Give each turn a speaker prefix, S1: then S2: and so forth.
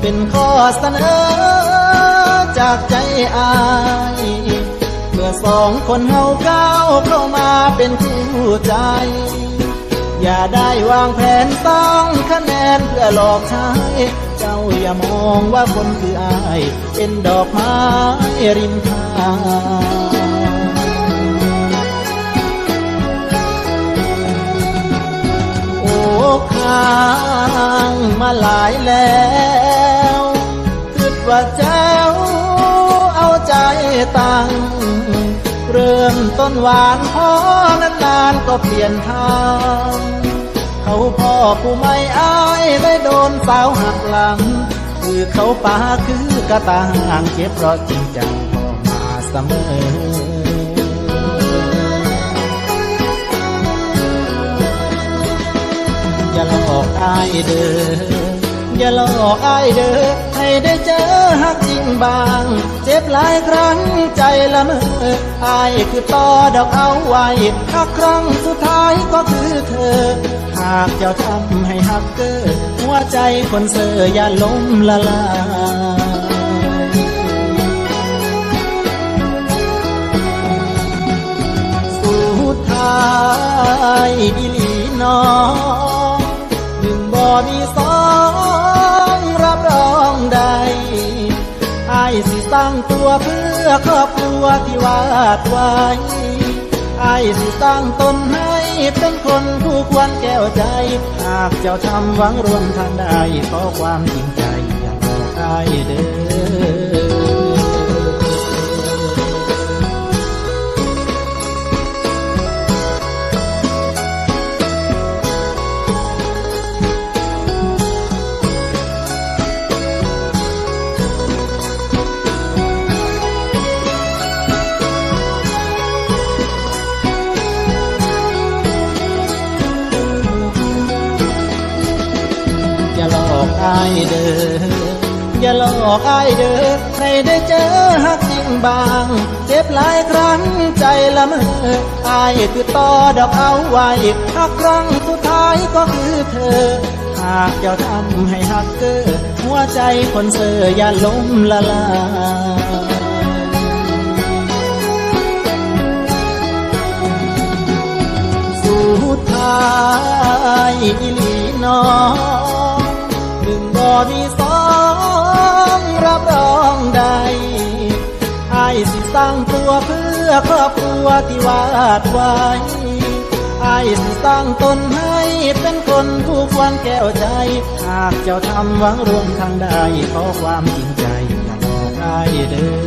S1: เป็นข้อเสนอจากใจอาย เมื่อสองคนเฮาก้าวเข้ามาเป็นคู่ใจ อย่าได้วางแผนต้องคะแนนเพื่อหลอกใช้เจ้าอย่ามองว่าคนคืออาย เป็นดอกไม้ริมทางโอ้ข้า มาหลายแล้วคิดว่าเจ้าเอาใจตังเริ่มต้นหวานพอนานๆก็เปลี่ยนทางเขาพ่อผู้ไม่อายได้โดนสาวหักหลัง คือเขาป่าคือกระต่างเจ็บเพราะจริงจังพอมาเสมอ อยาหลอกอายเด้ออย่าหลอกอายเด้อให้ได้เจอฮักจริงบาง เจ็บหลายครั้งใจละเมออายคือต่อดอกเอาไว้ถ้าครั้งสุดท้ายก็คือเธอ หากเจ้าทำให้ฮักเกอหัวใจคนเสืออย่าล้มละลายสุดท้ายอีหลีน้อง มีสองรับรองใดไอ้สิตั้งตัวเพื่อครอบครัวที่วาดไว้ไอ้สิตั้งตนให้เป็นคนผู้ควรแก้วใจ หากเจ้าทำหวังรวมทางใดขอความจริงใจอย่าบอกใครเด้อ อกอายเด้ออย่าหลอกอายเด้อให้ได้เจอฮักจริงบางเจ็บหลายครั้งใจละเมออายคือต่อดอกเอาไว้ถ้าครั้งสุดท้ายก็คือเธอ หากเจ้าทำให้ฮักเกอหัวใจคนเสืออย่าล้มละลายสุดท้ายอีลีน้อง มีสองรับรองใดไอ้สิสร้างตัวเพื่อครอบครัวที่วาดไว้ไอ้สิสร้างตนให้เป็นคนผู้ควรแก้วใจ หากเจ้าทำหวังรวมทางใดขอความจริงใจอย่าบอกอายเด้อ